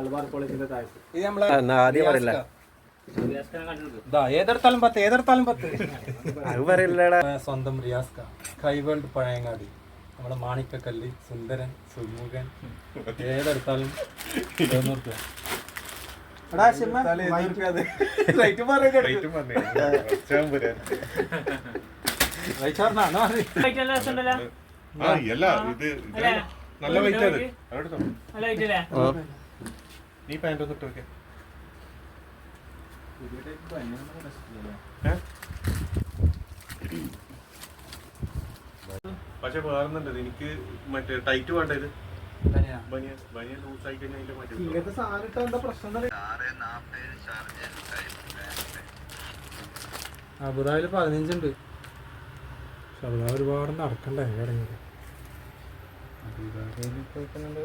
മലബാർ കോളേജിന്റെ താഴത്ത് ഇത് നമ്മളെ ആദ്യം പറയില്ല. ഇതാ ഏതെടുത്താലും പത്ത് ഏതെടുത്താലും പത്ത്. അത് പറയില്ലടാ. ആ, സ്വന്തം റിയാസ്ക കൈവേൾഡ് പഴയങ്ങാടി. നമ്മുടെ മാണിക്കക്കല്ല് സുന്ദരൻ സുമുഖൻ. ഏതെടുത്താലും ഇരുന്നൂറ് രൂപ. എടാ ഷിമ്മ, റേറ്റ് അത്? ആ അല്ല ഇത് ഇത് നല്ല വെയിറ്റ് അത് അതെടുത്തോ. നീ പാന്റ് ഒന്ന് ഇട്ട് നോക്കേ പക്ഷെ വേറൊന്നുണ്ട് എനിക്ക് മറ്റേ ടൈറ്റ് വേണ്ട ഇത്? ബനിയൻ ബനിയൻ ലൂസ് ആയി കഴിഞ്ഞാൽ അതിന്റെ മറ്റേ ഇങ്ങനത്തെ സാധനം ഇട്ടാ എന്താ പ്രശ്നം എന്ന് അറിയോ? അബുദാബിയിൽ പതിനഞ്ചുണ്ട് പക്ഷെ അബുദാബി ഒരുപാട് നടക്കണ്ടേ ഇടങ്ങിയത് അബുദാബിയിൽ പോയിക്കുന്നുണ്ട്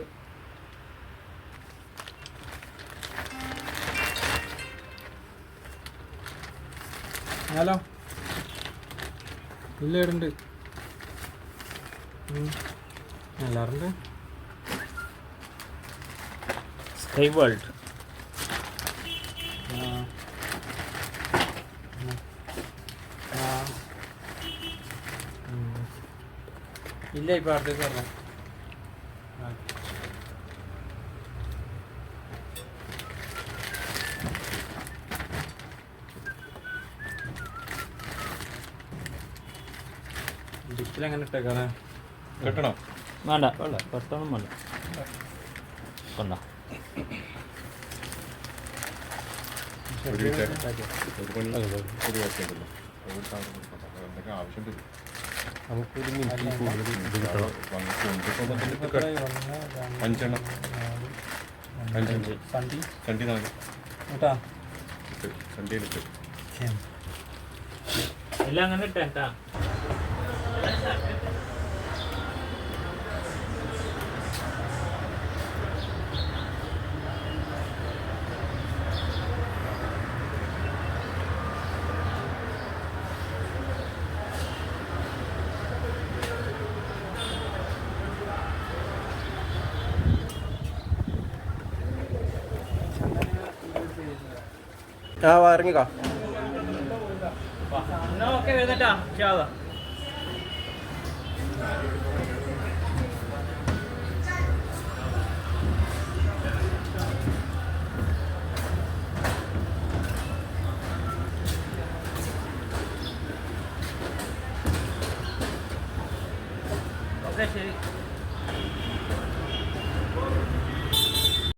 ഹലോ. ഇല്ല ഇടുണ്ട് എല്ലാറുണ്ട് സ്കൈ വേൾഡ്. ഇല്ല ഇപ്പൊ അടുത്തേക്ക് പറഞ്ഞു ഡിക്കിൽ എങ്ങനെ ഇട്ടേക്കാണ് കെട്ടണോ. വേണ്ട. വേണ്ട. പെട്ടെന്ന് വേണ്ട. കൊണ്ട മിനിറ്റ്. നമുക്കൊരു കൂടുതൽ. അഞ്ചെണ്ണം. ചണ്ടി നാല്. കേട്ടാ? ചണ്ടിയിലിട്ട് എല്ലാം അങ്ങനെ ഇട്ടാ ആ ഇറങ്ങിക്കോ. എന്നാ ഓക്കെ വരുന്നട്ടാ. Deixa aí.